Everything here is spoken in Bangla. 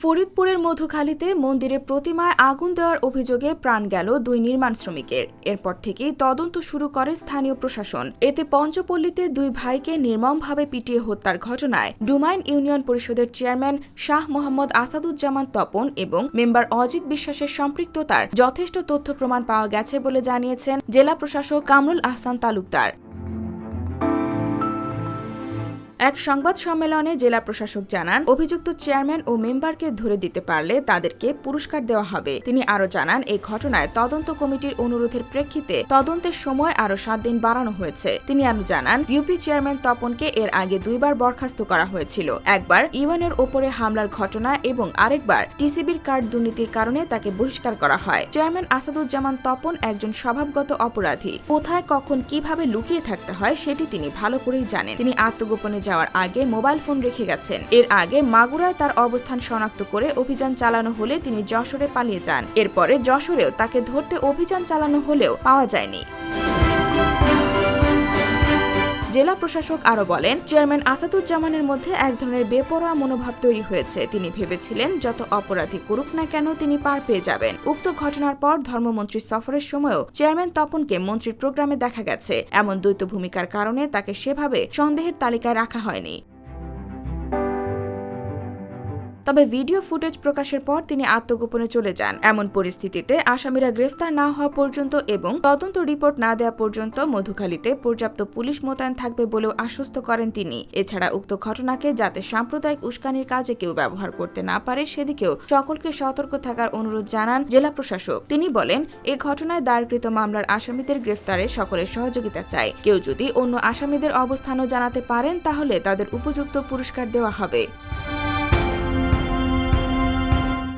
ফরিদপুরের মধুখালীতে মন্দিরে প্রতিমায় আগুন দেওয়ার অভিযোগে প্রাণ গেল দুই নির্মাণ শ্রমিকের। এরপর থেকেই তদন্ত শুরু করে স্থানীয় প্রশাসন। এতে পঞ্চপল্লীতে দুই ভাইকে নির্মমভাবে পিটিয়ে হত্যার ঘটনায় ডুমাইন ইউনিয়ন পরিষদের চেয়ারম্যান শাহ মোহাম্মদ আসাদুজ্জামান তপন এবং মেম্বার অজিত বিশ্বাসের সম্পৃক্ততার যথেষ্ট তথ্য প্রমাণ পাওয়া গেছে বলে জানিয়েছেন জেলা প্রশাসক কামরুল আহসান তালুকদার। এক সংবাদ সম্মেলনে জেলা প্রশাসক জানান, অভিযুক্ত চেয়ারম্যান ও মেম্বারকে ধরে দিতে পারলে তাদেরকে পুরস্কার দেওয়া হবে। তিনি আরও জানান এই ঘটনায় তদন্ত কমিটির অনুরোধের প্রেক্ষিতে তদন্তের সময় আরও সাত দিন বাড়ানো হয়েছে। তিনি আরও জানান, ইউপি চেয়ারম্যান তপনকে এর আগে দুইবার বরখাস্ত করা হয়েছিল। একবার ইউএনের ওপরে হামলার ঘটনা এবং আরেকবার টিসিবির কার্ড দুর্নীতির কারণে তাকে বহিষ্কার করা হয়। চেয়ারম্যান আসাদুজ্জামান তপন একজন স্বভাবগত অপরাধী। কোথায়, কখন, কীভাবে লুকিয়ে থাকতে হয়, সেটি তিনি ভালো করেই জানেন। তিনি আত্মগোপনে যাওয়ার আগে মোবাইল ফোন রেখে গেছেন। এর আগে মাগুরায় তার অবস্থান শনাক্ত করে অভিযান চালানো হলে তিনি যশোরে পালিয়ে যান। এরপরে যশোরেও তাকে ধরতে অভিযান চালানো হলেও পাওয়া যায়নি। জেলা প্রশাসক আরও বলেন, চেয়ারম্যান আসাদুজ্জামানের মধ্যে এক ধরনের বেপরোয়া মনোভাব তৈরি হয়েছে। তিনি ভেবেছিলেন, যত অপরাধী করুক না কেন তিনি পার পেয়ে যাবেন। উক্ত ঘটনার পর ধর্মমন্ত্রী সফরের সময়ও চেয়ারম্যান তপনকে মন্ত্রীর প্রোগ্রামে দেখা গেছে। এমন দ্বৈত ভূমিকার কারণে তাকে সেভাবে সন্দেহের তালিকায় রাখা হয়নি। তবে ভিডিও ফুটেজ প্রকাশের পর তিনি আত্মগোপনে চলে যান। এমন পরিস্থিতিতে আসামিরা গ্রেফতার না হওয়া পর্যন্ত এবং তদন্ত রিপোর্ট না দেওয়া পর্যন্ত মধুখালীতে পর্যাপ্ত পুলিশ মোতায়েন থাকবে বলেও আশ্বস্ত করেন তিনি। এছাড়া উক্ত ঘটনাকে যাতে সাম্প্রদায়িক উস্কানির কাজে কেউ ব্যবহার করতে না পারে, সেদিকেও সকলকে সতর্ক থাকার অনুরোধ জানান জেলা প্রশাসক। তিনি বলেন, এ ঘটনায় দায়েরকৃত মামলার আসামিদের গ্রেফতারে সকলের সহযোগিতা চাই। কেউ যদি অন্য আসামিদের অবস্থানও জানাতে পারেন, তাহলে তাদের উপযুক্ত পুরস্কার দেওয়া হবে।